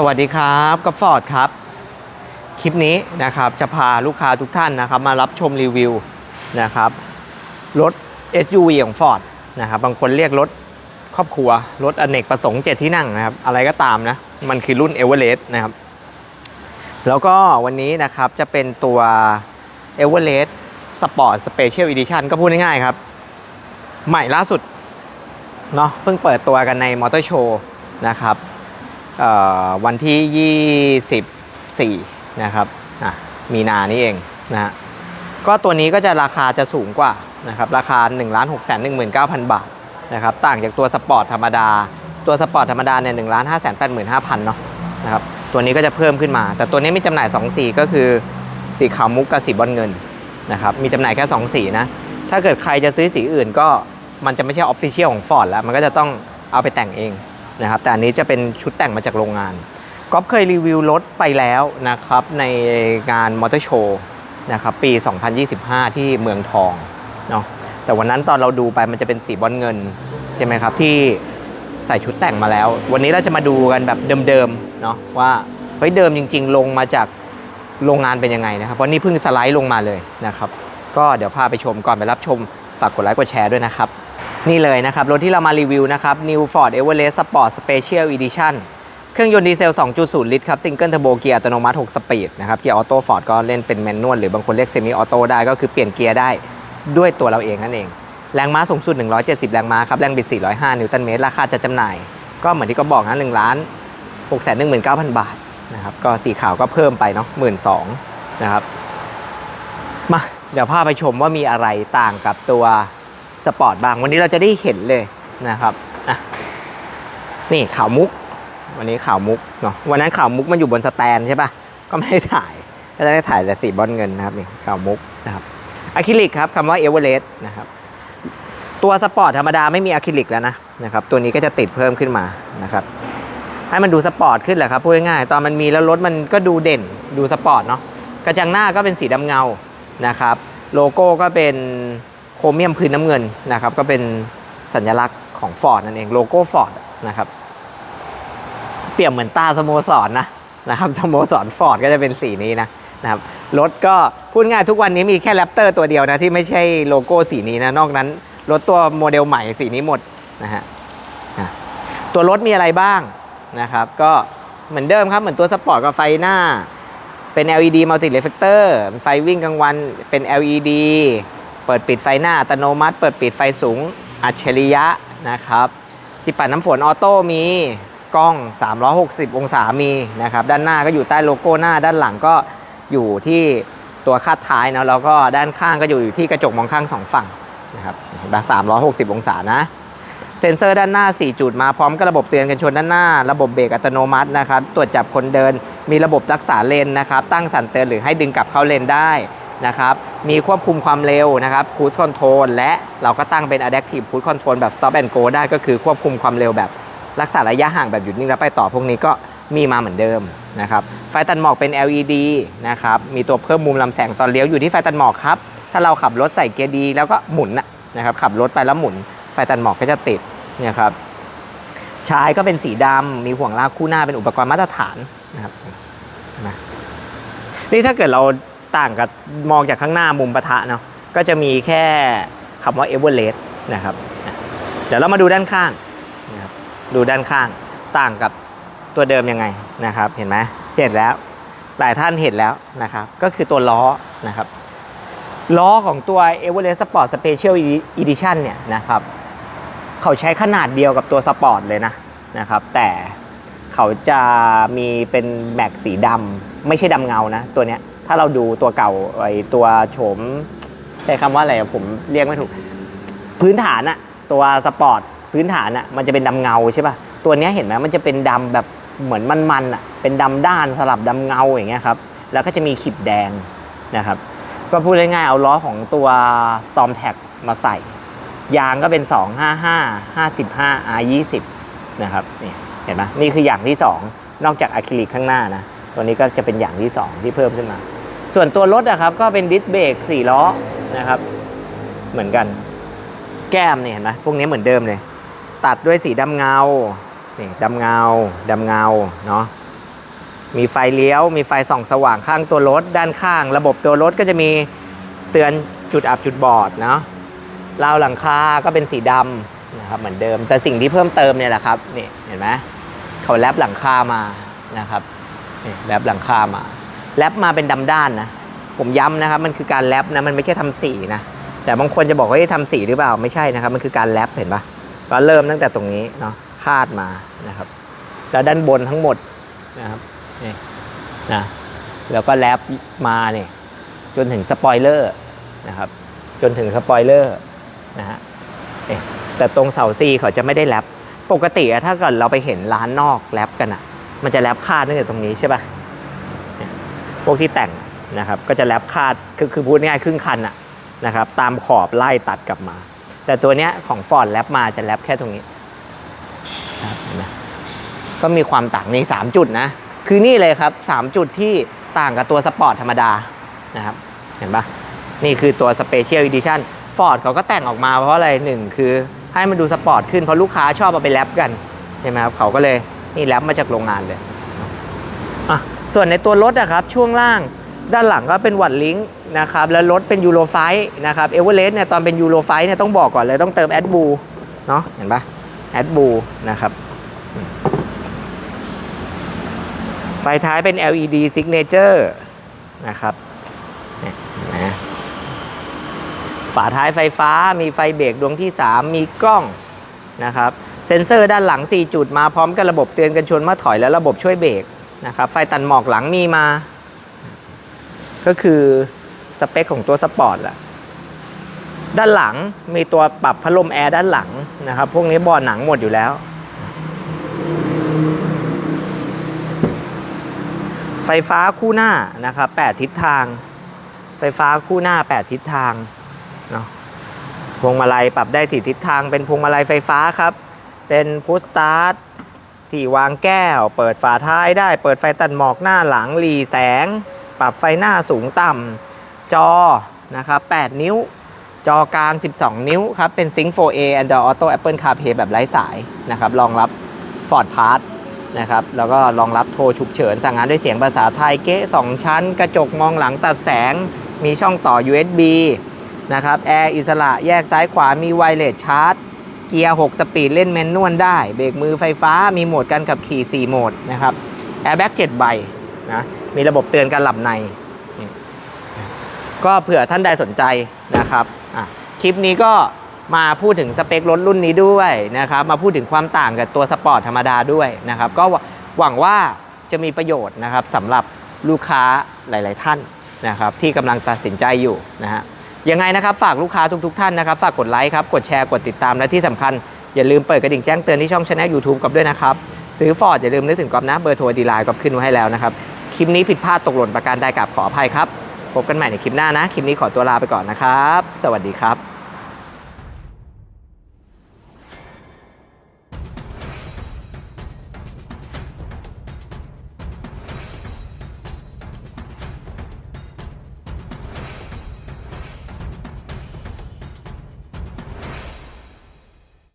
สวัสดีครับกับฟอร์ดครับ คลิปนี้นะครับจะพาลูกค้าทุกท่านนะครับมารับชมรีวิวนะครับรถ SUV ของ Ford นะครับบางคนเรียกรถครอบครัว รถอเนกประสงค์เจ็ดที่นั่งนะครับอะไรก็ตามนะ มันคือรุ่น e v e r e s t นะครับ แล้วก็วันนี้นะครับจะเป็นตัว e v e r e s t Sport Special Edition ก็พูดง่ายๆครับ ใหม่ล่าสุดเนาะเพิ่งเปิดตัวกันในมอเตอร์โชว์นะครับ วันที่ 24 นะครับมีนานี่เองนะฮะก็ตัวนี้ก็จะราคาจะสูงกว่านะครับราคา 1 6 1 9 0 0 0 บาทนะครับต่างจากตัวสปอร์ตธรรมดา ตัวสปอร์ตธรรมดาเนี่ย1 5 8 5 0 0 0เนาะนะครับตัวนี้ก็จะเพิ่มขึ้นมา แต่ตัวนี้มีจำหน่าย2สีก็คือสีขาวมุกกับสีบอลเงินนะครับมีจำหน่ายแค่2สีนะถ้าเกิดใครจะซื้อสีอื่นก็มันจะไม่ใช่ออฟฟิเชียลของ Ford แล้ว มันก็จะต้องเอาไปแต่งเอง นะครับแต่อันนี้จะเป็นชุดแต่งมาจากโรงงานก๊อฟเคยรีวิวรถไปแล้วนะครับในงานมอเตอร์โชว์นะครับปี 2025 ที่เมืองทองเนาะแต่วันนั้นตอนเราดูไปมันจะเป็นสีบอลเงินใช่ไหมครับที่ใส่ชุดแต่งมาแล้ว วันนี้เราจะมาดูกันแบบเดิมๆเนาะว่าเฮ้ยเดิมจริง ๆ ลงมาจากโรงงานเป็นยังไงนะครับเพราะนี่เพิ่งสไลด์ลงมาเลยนะครับ ก็เดี๋ยวพาไปชมก่อนไปรับชมฝากกดไลค์กดแชร์ด้วยนะครับ นี่เลยนะครับ รถที่เรามารีวิวนะครับ New Ford Everest Sport Special Edition เครื่องยนต์ดีเซล 2.0 ลิตรครับซิงเกิลเทอร์โบเกียร์อัตโนมัติ 6 สปีดนะครับ เกียร์ออโต้ฟอร์ดก็เล่นเป็นแมนนวลหรือบางคนเรียกเซมิออโต้ได้ก็คือเปลี่ยนเกียร์ได้ด้วยตัวเราเองนั่นเอง แรงม้าสูงสุด 170 แรงม้าครับ แรงบิด 405 นิวตันเมตร ราคาจะจำหน่าย ก็เหมือนที่ก็บอกนะ1ล้าน6 1 9 0 0 0 บาทนะครับ ก็สีขาวก็เพิ่มไปเนาะ12,000นะครับ มา เดี๋ยวพาไปชมว่ามีอะไรต่างกับตัว สปอร์ตบ้าง วันนี้เราจะได้เห็นเลยนะครับอะนี่ขาวมุก วันนี้ขาวมุกเนาะวันนั้นขาวมุกมันอยู่บนสแตนใช่ปะก็ไม่ได้ถ่ายก็ได้ถ่ายแต่สีบอลเงินนะครับนี่ขาวมุกนะครับอะคริลิกครับคำว่าเอเวอเรสต์นะครับตัวสปอร์ตธรรมดาไม่มีอะคริลิกแล้วนะนะครับตัวนี้ก็จะติดเพิ่มขึ้นมานะครับให้มันดูสปอร์ตขึ้นแหละครับพูดง่ายๆตอนมันมีแล้วรถมันก็ดูเด่นดูสปอร์ตเนาะกระจังหน้าก็เป็นสีดำเงานะครับ โลโก้ก็เป็น โครเมียมพื้นน้ำเงินนะครับ ก็เป็นสัญลักษณ์ของ Ford นั่นเองโลโก้ Ford นะครับ เปรียบเหมือนตาสโมสรนะนะครับสโมสร Ford ก็จะเป็นสีนี้นะนะครับรถก็พูดง่ายทุกวันนี้มีแค่แรปเตอร์ตัวเดียวนะ ที่ไม่ใช่โลโก้สีนี้นะ นอกนั้น รถตัวโมเดลใหม่สีนี้หมดนะฮะอะตัวรถมีอะไรบ้างนะครับ ก็เหมือนเดิมครับ เหมือนตัวสปอร์ตกับไฟหน้า เป็น LED multi reflector ไฟวิ่งกลางวันเป็น LED เปิดปิดไฟหน้าอัตโนมัติ เปิดปิดไฟสูงอัจฉริยะนะครับ ที่ปัดน้ำฝนออโต้มีกล้อง 360 องศามีนะครับ ด้านหน้าก็อยู่ใต้โลโก้หน้า ด้านหลังก็อยู่ที่ตัวคาดท้ายเนาะแล้วก็ด้านข้างก็อยู่ที่กระจกมองข้างสองฝั่งนะครับเห็นปะ360 องศานะเซ็นเซอร์ด้านหน้า 4 จุดมาพร้อมกับระบบเตือนกันชนด้านหน้า ระบบเบรกอัตโนมัตินะครับ ตรวจจับคนเดิน มีระบบรักษาเลนนะครับ ตั้งสั่นเตือนหรือให้ดึงกลับเข้าเลนได้ นะครับ มีควบคุมความเร็วนะครับ Cruise Control และเราก็ตั้งเป็น Adaptive Cruise Control แบบ Stop and Go ได้ก็คือควบคุมความเร็วแบบรักษาระยะห่างแบบหยุดนิ่งแล้วไปต่อพวกนี้ก็มีมาเหมือนเดิมนะครับ ไฟตัดหมอกเป็น LED นะครับ มีตัวเพิ่มมุมลำแสงตอนเลี้ยวอยู่ที่ไฟตัดหมอกครับ ถ้าเราขับรถใส่เกียร์ดีแล้วก็หมุนนะครับ ขับรถไปแล้วหมุน ไฟตัดหมอกก็จะติดเนี่ยครับชายก็เป็นสีดำ มีห่วงลากคู่หน้าเป็นอุปกรณ์มาตรฐานนะครับนี่ถ้าเกิดเรา ต่างกับมองจากข้างหน้ามุมปะทะเนาะก็จะมีแค่คำว่าเอเวอเรสต์นะครับ เดี๋ยวเรามาดูด้านข้างนะครับดูด้านข้างต่างกับตัวเดิมยังไงนะครับ เห็นไหมเห็นแล้วหลายท่านเห็นแล้วนะครับ ก็คือตัวล้อนะครับ ล้อของตัว e v e r e s t Sport Special Edition เนี่ยนะครับ เขาใช้ขนาดเดียวกับตัวสปอร์ตเลยนะนะครับ แต่เขาจะมีเป็นแม็กสีดำไม่ใช่ดำเงานะ ตัวเนี้ย ถ้าเราดูตัวเก่าไอตัวโฉมใช้คำว่าอะไรผมเรียกไม่ถูก พื้นฐานอะตัวสปอร์ตพื้นฐานอะมันจะเป็นดำเงาใช่ป่ะตัวนี้เห็นไหมมันจะเป็นดำแบบเหมือนมันๆอะเป็นดำด้านสลับดำเงาอย่างเงี้ยครับแล้วก็จะมีขีดแดงนะครับ ก็พูดง่ายๆเอาล้อของตัว Storm Tag มาใส่ ยางก็เป็น 255 55 R 20 นะครับนี่เห็นไหมนี่คืออย่างที่ 2 นอกจากอะคริลิกข้างหน้านะ ตัวนี้ก็จะเป็นอย่างที่ 2 ที่เพิ่มขึ้นมา ส่วนตัวรถนะครับก็เป็นดิสเบรก4ล้อนะครับ เหมือนกัน แก้มเนี่ยเห็นไหมพวกนี้เหมือนเดิมเลย ตัดด้วยสีดำเงานี่ดำเงาดำเงาเนาะมีไฟเลี้ยว มีไฟส่องสว่างข้างตัวรถด้านข้าง ระบบตัวรถก็จะมีเตือนจุดอับจุดบอดเนาะราวหลังคาก็เป็นสีดำนะครับเหมือนเดิม แต่สิ่งที่เพิ่มเติมเนี่ยแหละครับนี่เห็นไหมเขาแรปหลังคามานะครับนี่แรปหลังคามา แรปมาเป็นดำด้านนะ ผมย้ำนะครับ มันคือการแรปนะ มันไม่ใช่ทำสีนะ แต่บางคนจะบอกว่าเฮ้ทำสีหรือเปล่า ไม่ใช่นะครับ มันคือการแรปเห็นปะก็เริ่มตั้งแต่ตรงนี้เนาะ คาดมานะครับ แล้วด้านบนทั้งหมดนะครับ นี่นะ แล้วก็แรปมาเนี่ยจนถึงสปอยเลอร์นะครับ จนถึงสปอยเลอร์นะฮะเอ๊ะแต่ตรงเสาซีเขาจะไม่ได้แรปปกติอะถ้าเกิดเราไปเห็นร้านนอกแรปกันอะมันจะแรปคาดตั้งแต่ตรงนี้ใช่ปะเนี่ยพ วกที่แต่งนะครับก็จะแรปคาดคือคือพูดง่ายครึ่งคันอะนะครับตามขอบไล่ตัดกลับมา แต่ตัวเนี้ยของฟอร์ดแรปมาจะแรปแค่ตรงนี้นะนไหมก็มีความต่างใน 3 จุดนะ คือนี่เลยครับ 3 จุดที่ต่างกับตัวสปอร์ตธรรมดานะครับ เห็นปะนี่คือตัวสเปเชียล d ดิชั่นฟอร์ดเขาก็แต่งออกมาเพราะอะไรหนึ่งคือให้มันดูสปอร์ตขึ้นเพราะลูกค้าชอบเอาไปแรปกัน ใช่ไหมครับ เขาก็เลยนี่แรปมาจากโรงงานเลยอะ ส่วนในตัวรถนะครับช่วงล่างด้านหลังก็เป็นวัดลิงก์นะครับแล้วรถเป็นยูโรไฟนะครับเอเวอเรสต์เนี่ยตอนเป็นยูโรไฟเนี่ยต้องบอกก่อนเลยต้องเติมแอดบูเนาะเห็นปะแอดบูนะครับไฟท้ายเป็น LED Signature นะครับเนี่ยนะฝาท้ายไฟฟ้ามีไฟเบรกดวงที่ 3 มีกล้องนะครับ เซ็นเซอร์ด้านหลัง 4 จุดมาพร้อมกับระบบเตือนกันชนเมื่อถอยและระบบช่วยเบรก นะครับไฟตัดหมอกหลังมีมา ก็คือสเปคของตัวสปอร์ตแหละด้านหลังมีตัวปรับพัดลมแอร์ด้านหลังนะครับ พวกนี้บอร์หนังหมดอยู่แล้ว ไฟฟ้าคู่หน้านะครับ8ทิศทาง ไฟฟ้าคู่หน้า 8 ทิศทางเนาะพวงมาลัยปรับได้ 4 ทิศทาง เป็นพวงมาลัยไฟฟ้าครับ เป็นพุชสตาร์ท ที่วางแก้ว เปิดฝาท้ายได้ เปิดไฟตัดหมอกหน้าหลังหลีแสง ปรับไฟหน้าสูงต่ำจอนะครับ8นิ้ว จอกลาง 12 นิ้วครับ เป็น Sync 4A Android Auto Apple CarPlay แบบไร้สายนะครับรองรับ Ford Pass นะครับแล้วก็รองรับโทรฉุกเฉิน สั่งงานด้วยเสียงภาษาไทยเก๊ะ2ชั้น กระจกมองหลังตัดแสง มีช่องต่อ USB นะครับแอร์อิสระแยกซ้ายขวามีไวเลสชาร์จ เกียร์ 6 สปีดเล่นแมนนวลได้ เบรกมือไฟฟ้ามีโหมดการขับขี่ 4 โหมดนะครับแอร์แบ็ก7ใบนะมีระบบเตือนการหลับใน ก็เผื่อท่านใดสนใจนะครับคลิปนี้ก็มาพูดถึงสเปครถรุ่นนี้ด้วยนะครับ มาพูดถึงความต่างกับตัวสปอร์ตธรรมดาด้วยนะครับ ก็หวังว่าจะมีประโยชน์นะครับสำหรับลูกค้าหลาย ๆ ท่านนะครับ ที่กำลังตัดสินใจอยู่นะฮะ ยังไงนะครับฝากลูกค้าทุกๆท่านนะครับฝากกดไลค์ครับกดแชร์กดติดตามและที่สำคัญอย่าลืมเปิดกระดิ่งแจ้งเตือนที่ช่องช anel YouTube กับด้วยนะครับซื้อฟอร์ดอย่าลืมนึกถึงกอบนะเบอร์โทรดีไลน์กอบขึ้นไว้ให้แล้วนะครับคลิปนี้ผิดพลาดตกหล่นประการใดกับขออภัยครับพบกันใหม่ในคลิปหน้านะ คลิปนี้ขอตัวลาไปก่อนนะครับ สวัสดีครับ